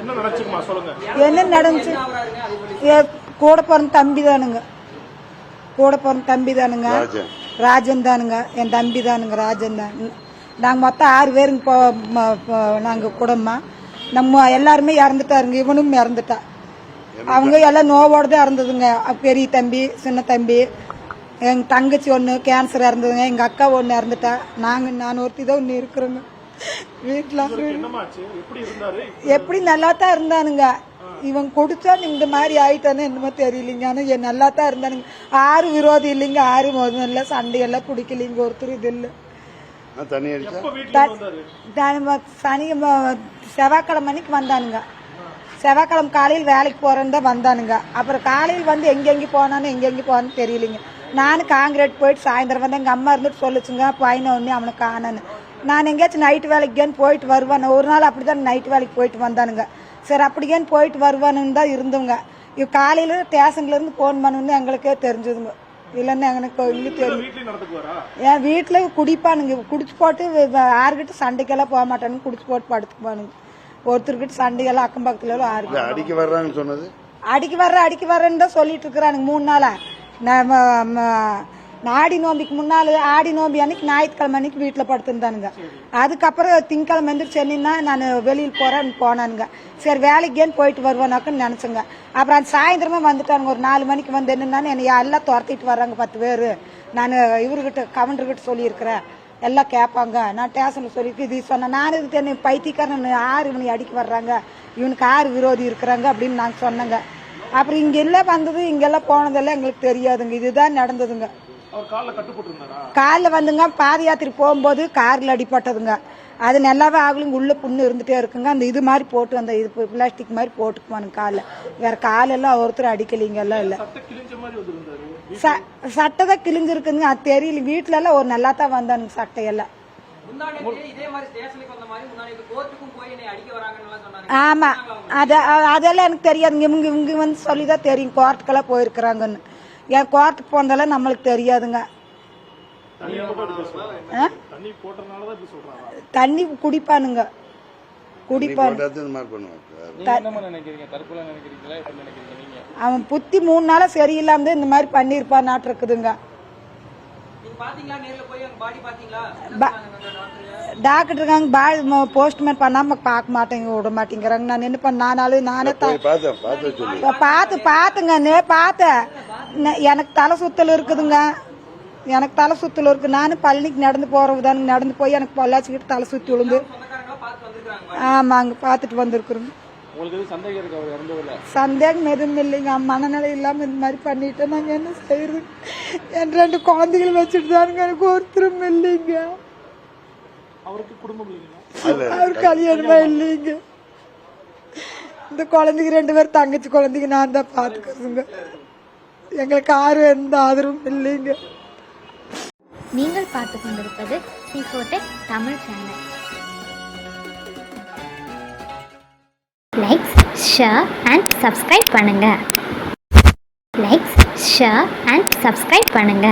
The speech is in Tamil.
என்ன நினைச்சுக்குமா சொல்லுங்க. என்ன நடந்துச்சு? கூட பிறந்த தம்பி தானுங்க கூட பிறந்த தம்பி தானுங்க ராஜன். தானுங்க என் தம்பி தானுங்க ராஜன் தான் நாங்கள் மொத்தம் ஆறு பேருங்க போ நாங்கள் குடும்பம் நம்ம எல்லாருமே இறந்துட்டாருங்க. இவனும் இறந்துட்டா. அவங்க எல்லாம் நோவோட தான் இறந்ததுங்க பெரிய தம்பி சின்ன தம்பி. எங்க தங்கச்சி ஒன்று கேன்சர் இறந்ததுங்க. எங்கள் அக்கா ஒன்று இறந்துட்டா. நாங்கள் நான் ஒருத்தி தான் ஒன்று இருக்கிறோங்க. வீட்டில் என்னமாச்சு? எப்படி இருந்தாரு? எப்படி நல்லா தான் இருந்தானுங்க இவன் குடிச்சா இந்த மாதிரி ஆயிட்டானே என்னமோ தெரியலைங்க. ஆனா என் நல்லா தான் இருந்தானுங்க. ஆறு விரோதி இல்லைங்க. ஆறு மோதம் இல்லை. சண்டையெல்லாம் பிடிக்கலைங்க. ஒருத்தர் இது இல்லை. சனி ம- செவ்வாய்க்கிழமை மணிக்கு வந்தானுங்க. செவ்வாய்க்கிழமை காலையில் வேலைக்கு போறேன்னு தான் வந்தானுங்க. அப்புறம் காலையில் வந்து எங்கெங்கே போனானு எங்கெங்கே போனான்னு தெரியலைங்க. நானும் காங்கிரீட் போயிட்டு சாயந்தரம் வந்து எங்கள் அம்மா இருந்துட்டு சொல்லுச்சுங்க பையனை ஒன்று அவனை காணன்னு. நான் எங்கேயாச்சும் நைட்டு வேலைக்குன்னு போயிட்டு வருவானு? ஒரு நாள் அப்படி தான் நைட்டு வேலைக்கு போயிட்டு வந்தானுங்க. சரி அப்படிங்கன்னு போயிட்டு வருவானுன்னு தான் இருந்தவங்க. இவ காலையில் ஸ்டேஷன்லேருந்து ஃபோன் பண்ணுன்னு எங்களுக்கே தெரிஞ்சதுங்க. இல்லைன்னு எனக்கு இன்னும் தெரியும். என் வீட்டில் குடிப்பானுங்க. குடிச்சு போட்டு யாருக்கிட்ட சண்டைக்கெல்லாம் போக மாட்டானுங்க. குடிச்சு போட்டு படுத்துக்குவானுங்க. ஒருத்தர்கிட்ட சண்டையெல்லாம் அக்கம் பக்கத்துல யாருக்கு? அடிக்க வர்றாங்கன்னு சொன்னது. அடிக்க வர்ற அடிக்க வர்றேன்னு தான் சொல்லிட்டு இருக்கிறானுங்க மூணு நாளா. நம்ம ஆடி நோம்பிக்கு முன்னால் ஆடி நோம்பி அன்னைக்கு ஞாயிற்றுக்கிழமை அன்னைக்கு வீட்டில் படுத்துருந்தானுங்க. அதுக்கப்புறம் திங்கக்கிழமை எந்திரிச்சு சென்னின்னா நான் வெளியில் போகிறேன்னு போனானுங்க. சரி வேலைக்கேன்னு போயிட்டு வருவோனாக்குன்னு நினச்சேங்க. அப்புறம் அந்த சாயந்தரமே வந்துட்டானுங்க. ஒரு நாலு மணிக்கு வந்து என்னன்னா என்னை எல்லாம் துரத்திட்டு வர்றாங்க பத்து பேர். நான் இவர்கிட்ட கவுண்டர்கிட்ட சொல்லியிருக்கிறேன். எல்லாம் கேட்பாங்க. நான் ஸ்டேஷனில் சொல்லிட்டு இது சொன்னேன் நான் இதுக்கு என்ன பைத்தியக்காரன் ஆறு இவனை அடிக்க வர்றாங்க. இவனுக்கு ஆறு விரோதி இருக்கிறாங்க அப்படின்னு நாங்கள் சொன்னேங்க. அப்புறம் இங்கெல்லாம் வந்தது இங்கெல்லாம் போனதெல்லாம் எங்களுக்கு தெரியாதுங்க. இதுதான் நடந்ததுங்க. கால்ல கட்டுப்பட்டு இருந்தாரா காலில் வந்துங்க பாத யாத்திரை போகும்போது காரில் அடிபட்டதுங்க. அது நல்லாவே ஆகலைங்க உள்ள புண்ணு இருந்துட்டே இருக்குங்க. அந்த இது மாதிரி போட்டு அந்த இது பிளாஸ்டிக் மாதிரி போட்டுக்குவானுங்க காலில். வேற காலெல்லாம் ஒருத்தர் அடிக்கலிங்க எல்லாம் இல்லை. சட்டை கிழிஞ்ச மாதிரி வந்திருந்தாரு. ச சட்டை தான் கிழிஞ்சு இருக்குங்க அது தெரியல. வீட்டுல எல்லாம். ஒரு நல்லா தான் வந்தானுங்க சட்டையெல்லாம் ஆமா. அது அதெல்லாம் எனக்கு தெரியாதுங்க. இவங்க இவங்க வந்து சொல்லி தான் தெரியும் கோர்ட்டுக்கெல்லாம் போயிருக்கிறாங்கன்னு. என் கோர்ட்டுக்கு போனதெல்லாம் நம்மளுக்கு தெரியாதுங்க. தண்ணி ஆ? தண்ணி குடிப்பானுங்க. அவன் புத்தி மூணு நாளா சரியில்லாம இந்த மாதிரி பண்ணியிருப்பான் நாட்டு இருக்குதுங்க டாக்டர் இருக்காங்க. பாய் போஸ்ட்மேன் பண்ணாம பார்க்க மாட்டேங்க விட மாட்டேங்கிறாங்க. நான் என்ன பண்ண நானாலும் நானே பார்த்து பார்த்துங்க நே பார்த்தேன் எனக்கு தலை சுத்தல் இருக்குதுங்க. எனக்கு தலை சுத்தல் இருக்கு. நானும் பழனிக்கு நடந்து போறது தானுங்க. நடந்து போய் எனக்கு பொள்ளாச்சிக்கிட்டு தலை சுத்தி விழுந்து. ஆமாங்க பார்த்துட்டு வந்திருக்கிறோங்க சந்தேகம் எதுவும் இல்லைங்க. மனநிலை இல்லாம இந்த மாதிரி பண்ணிட்டு நாங்க என்ன செய்யறது? என் ரெண்டு குழந்தைகள் வச்சுட்டு தானுங்க எனக்கு ஒருத்தரும் இல்லைங்க. அவருக்கு குடும்பம் அவர் கல்யாணமா இல்லைங்க. இந்த குழந்தைங்க ரெண்டு பேரும் தங்கச்சி குழந்தைங்க நான் தான் பாத்துக்கிறதுங்க எங்களுக்கு யாரும் எந்த ஆதரவும் இல்லைங்க. நீங்கள் பார்த்து கொண்டிருப்பது Tamil channel likes share and subscribe பண்ணுங்க. லைக்ஸ் ஷேர் அண்ட் சப்ஸ்கிரைப் பண்ணுங்க.